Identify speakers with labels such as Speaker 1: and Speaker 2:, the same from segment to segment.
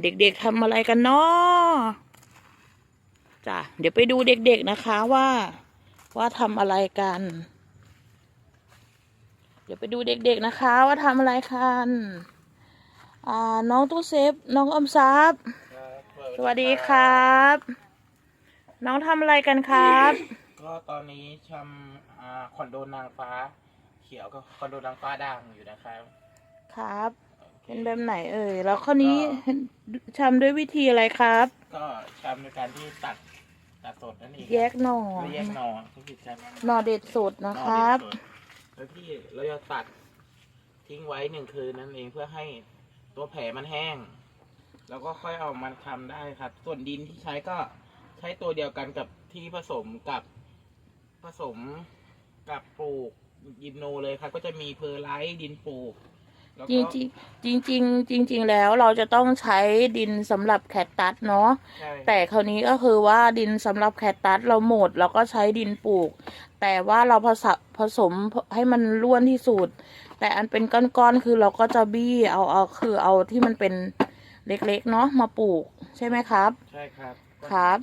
Speaker 1: เด็กๆทำอะไรกันเนาะจ้ะเดี๋ยวไปดูเด็กๆนะคะว่า ว่าทำอะไรกัน เดี๋ยวไปดูเด็กๆนะคะ ว่าทำอะไรกันอ่าน้องตู้เซฟ น้องอมทรัพย์สวัสดีครับ น้องทำอะไรกันครับ
Speaker 2: ก็ตอนนี้ชำอ่าคอนโดนางฟ้า เขียวกับคอนโดนางฟ้าด่างอยู่นะครับ
Speaker 1: ครับ
Speaker 2: โอ เค
Speaker 1: เป็นแบบไหนเอ่ย แล้วข้อนี้ทำด้วยวิธีอะไรครับ
Speaker 2: ก็ชำในการที่ตัดตัดสดนั่นเอง
Speaker 1: แยกหน่อ
Speaker 2: ไม่แยกหนอทุกทีใช่ไหม
Speaker 1: หน่อเด็ดสดนะครับ
Speaker 2: หน่อเด็ดสดแล้วที่เราจะตัดทิ้งไว้หนึ่งคืนนั่นเองเพื่อให้ตัวแผลมันแห้ง แล้วก็ค่อยเอามันทำได้ครับ ส่วนดินที่ใช้ก็ใช้ตัวเดียวกันกับที่ผสมกับผสมกับปลูกยิมโนเลยครับ ก็จะมีเพอร์ไลท์ดินปลูก แล้ว
Speaker 1: จ
Speaker 2: ก็
Speaker 1: ริงๆจริงๆจริงๆแล้วเราจะต้องใช้ดินสำหรับแคคตัสเนาะ
Speaker 2: ใช่
Speaker 1: แต่คราวนี้ก็คือว่าดินสำหรับแคคตัสเราหมดเราก็ใช้ดินปลูก แต่ว่าเราผสมผสมให้มันร่วนที่สุด แต่อันเป็นก้อนๆคือเราก็จะบี้เอาเอาคือเอาที่มันเป็นเล็กๆเนาะมาปลูกใช่ไหมครับ
Speaker 2: ใช่ครับ
Speaker 1: ครับ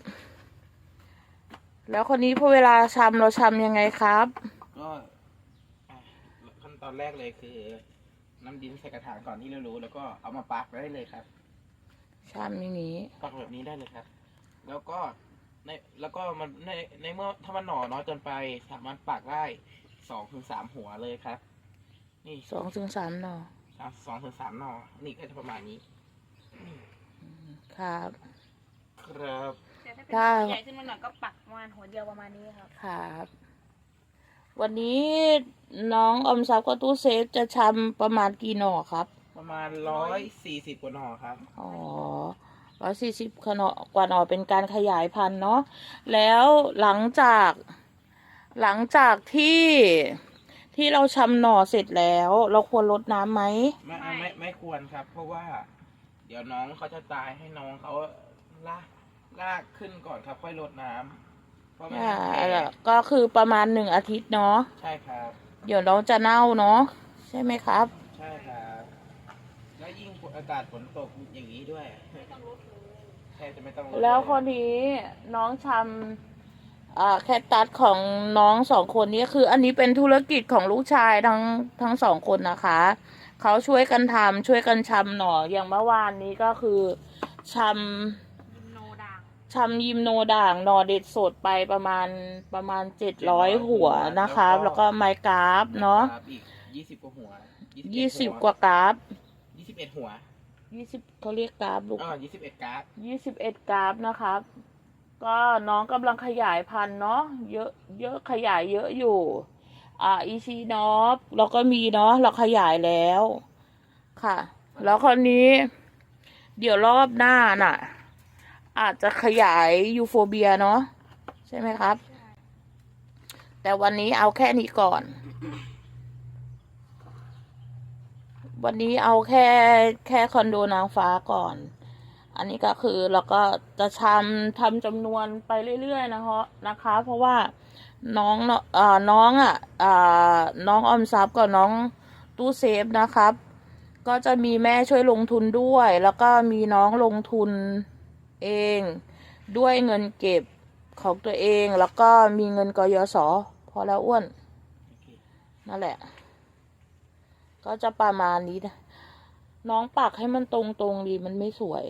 Speaker 1: แล้วคนนี้พอเวลาชำเราชำยังไงครับ
Speaker 2: ก็อะขั้นตอนแรกเลยคือ น้ำดินใส่กระถางก่อนที่เรารู้ แล้วก็เอามาปักได้เลยครับ
Speaker 1: ชำอย่างนี้
Speaker 2: ปักแบบนี้ได้เลยครับ แล้วก็ในแล้วก็มันในในเมื่อถ้ามันหน่อน้อยเกินไปสามารถปักได้สองถึงสามหัวเลยครับ นี่
Speaker 1: สองถึงสามหน่อ
Speaker 2: สองถึงสามหน่อ นี่ก็จะประมาณนี้
Speaker 1: ครับ
Speaker 2: ครับ
Speaker 3: แต่ถ้าเป็น
Speaker 1: ถ้า
Speaker 3: ใหญ่ขึ้นมาหน่อยก็ปักประมาณหัวเดียวประมาณนี้ครับ
Speaker 1: ครับ วันนี้น้องอมทรัพย์ก็ตู้เซฟจะชำประมาณกี่หน่อครับ
Speaker 2: ประมาณร้อยสี่สิบกว่าหน่อครับ
Speaker 1: อ๋อร้อยสี่สิบขนอกว่าหน่อเป็นการขยายพันธุ์เนาะ แล้วหลังจาก หลังจากที่ที่เราชำหน่อเสร็จแล้ว เราควรลดน้ำไหม
Speaker 2: ไม่ไม่ไม่ไม่ควรครับ เพราะว่า เดี๋ยวน้องเขาจะตายให้น้องเขาลากลากขึ้นก่อนครับค่อยลดน้ำ เพราะไม่
Speaker 1: อ่า
Speaker 2: งั้นแผล
Speaker 1: ก็คือประมาณหนึ่งอาทิตย์เนาะ
Speaker 2: ใช่ครับ
Speaker 1: เดี๋ยวน้องจะเน่าเนาะใช่ไหมครับ
Speaker 2: ใช่ครับ แล้วยิ่งอากาศฝนตกอย่างนี้ด้วยแทบจะไม่ต้องด
Speaker 1: แล้วคนนี้น้องชำอ่าแคคตัสของน้องสองคนนี้คือ อันนี้เป็นธุรกิจของลูกชายทั้งทั้งสองคนนะคะ เขาช่วยกันทำช่วยกันชำหน่ออย่างเมื่อวานนี้ก็คือช
Speaker 3: ยิมโนด่างำ
Speaker 1: ชำยิมโนด่างหน่อเด็ดสดไปประมาณประมาณเจ็ดร้อยหัวนะคะ แล้วก็ไม้กราฟเนาะ
Speaker 2: ครับอีกยี่สิบกว่าหัว
Speaker 1: ยี่สิบกว่ากราฟ
Speaker 2: ยี่สิบเอ็ดหัว
Speaker 1: ยี่สิบเขาเรียกกราฟลูก
Speaker 2: อ่ายี่สิบเอ็ดการ์ด
Speaker 1: ยี่สิบเอ็ดกราฟนะครับ ก็น้องกำลังขยายพันธุ์เนาะเยอะเยอะขยายเยอะอยู่ อ่าอีชีนอฟเราก็มีเนาะเราขยายแล้ว ค่ะ แล้วคราวนี้ เดี๋ยวรอบหน้าน่ะ อาจจะขยายยูโฟเบียเนาะใช่ไหมครับ แต่วันนี้เอาแค่นี้ก่อน วันนี้เอาแค่แค่คอนโดนางฟ้าก่อน อันนี้ก็คือเราก็จะทำทำจำนวนไปเรื่อยๆนะคะนะคะ เพราะว่าน้องเนาะอ่าน้องอะอ่าน้องออมทรัพย์กับน้องตู้เซฟนะครับ ก็จะมีแม่ช่วยลงทุนด้วย แล้วก็มีน้องลงทุน เองด้วยเงินเก็บของตัวเองแล้วก็มีเงินกยศพอแล้วอ้วน นั่นแหละ ก็จะประมาณนี้นะน้องปักให้มันตรงๆดีมันไม่สวย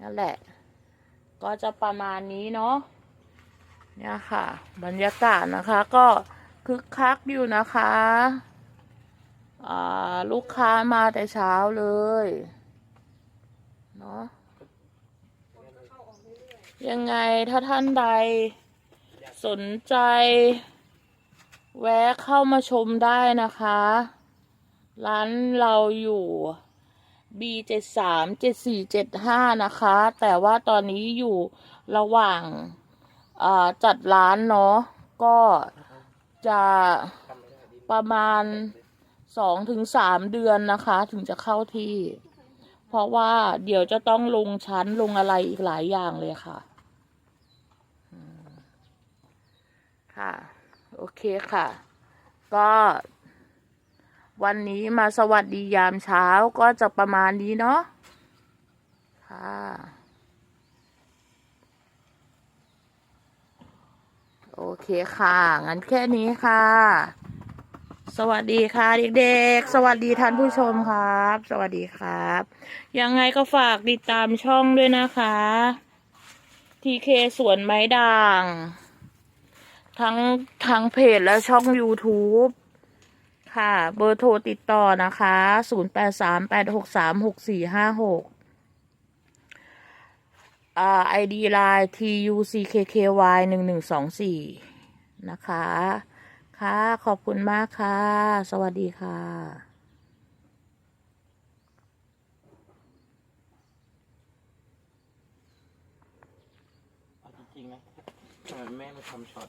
Speaker 1: นั่นแหละ ก็จะประมาณนี้เนาะเนี่ยค่ะ บรรยากาศนะคะ ก็คึกคักอยู่นะคะอ่าลูกค้ามาแต่เช้าเลย เนาะยังไงถ้าท่านใด สนใจ แวะเข้ามาชมได้นะคะ ร้านเราอยู่ B เจ็ดสามเจ็ดสี่เจ็ดห้านะคะ แต่ว่าตอนนี้อยู่ระหว่างาจัดร้านเนาะก็จะประมาณสองถึงสามเดือนนะคะ ถึงจะเข้าที่ เพราะว่าเดี๋ยวจะต้องลงชั้นลงอะไรอีกหลายอย่างเลยค่ะ ค่ะ โอเคค่ะ ก็วันนี้มาสวัสดียามเช้าก็จะประมาณนี้เนาะค่ะ โอเคค่ะ งั้นแค่นี้ค่ะ สวัสดีค่ะ เด็กๆ สวัสดีท่านผู้ชมครับ สวัสดีครับ ยังไงก็ฝากติดตามช่องด้วยนะคะทีเคสวนไม้ด่าง ทั้งทางเพจและช่อง YouTube ค่ะ เบอร์โทรติดต่อนะคะ 0 8 3 8 6 3 6 4 5 6อ่า ID Line TUCKKY หนึ่งหนึ่งสองสี่นะคะ ค่ะ ขอบคุณมากค่ะ สวัสดีค่ะ
Speaker 2: จริงๆนะทำไมแม่ไม่ทำช็อต